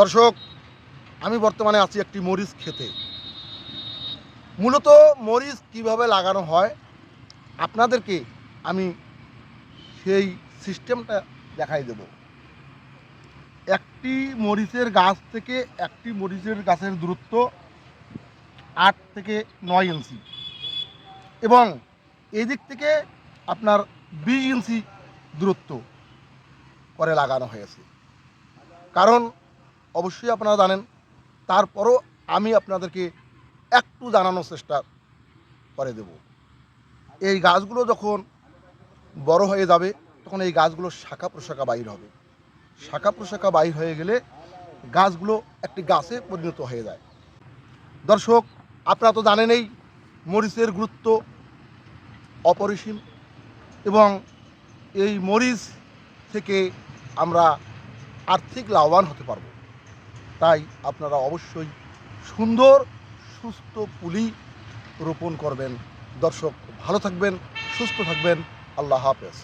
দর্শক, আমি বর্তমানে আছি একটি মরিচ খেতে মূলত মরিচ কীভাবে লাগানো হয়, আপনাদেরকে আমি সেই সিস্টেমটা দেখাই দেব। একটি মরিচের গাছ থেকে একটি মরিচের গাছের দূরত্ব আট থেকে নয় ইঞ্চি এবং এই দিক থেকে আপনার বিশ ইঞ্চি দূরত্ব করে লাগানো হয়েছে। কারণ অবশ্যই আপনারা জানেন। তারপরও আমি আপনাদেরকে একটু জানানোর চেষ্টা করে দেব। এই গাছগুলো যখন বড় হয়ে যাবে, তখন এই গাছগুলো শাখা প্রশাখা বাইর হবে। শাখা প্রশাখা বাইর হয়ে গেলে গাছগুলো একটি গাছে পরিণত হয়ে যায়। দর্শক, আপনারা তো জানেনই, মরিচের গুরুত্ব অপরিসীম এবং এই মরিচ থেকে আমরা আর্থিক লাভবান হতে পারব। তাই আপনারা অবশ্যই সুন্দর, সুস্থ পুলি রোপণ করবেন। দর্শক, ভালো থাকবেন, সুস্থ থাকবেন। আল্লাহ হাফেজ।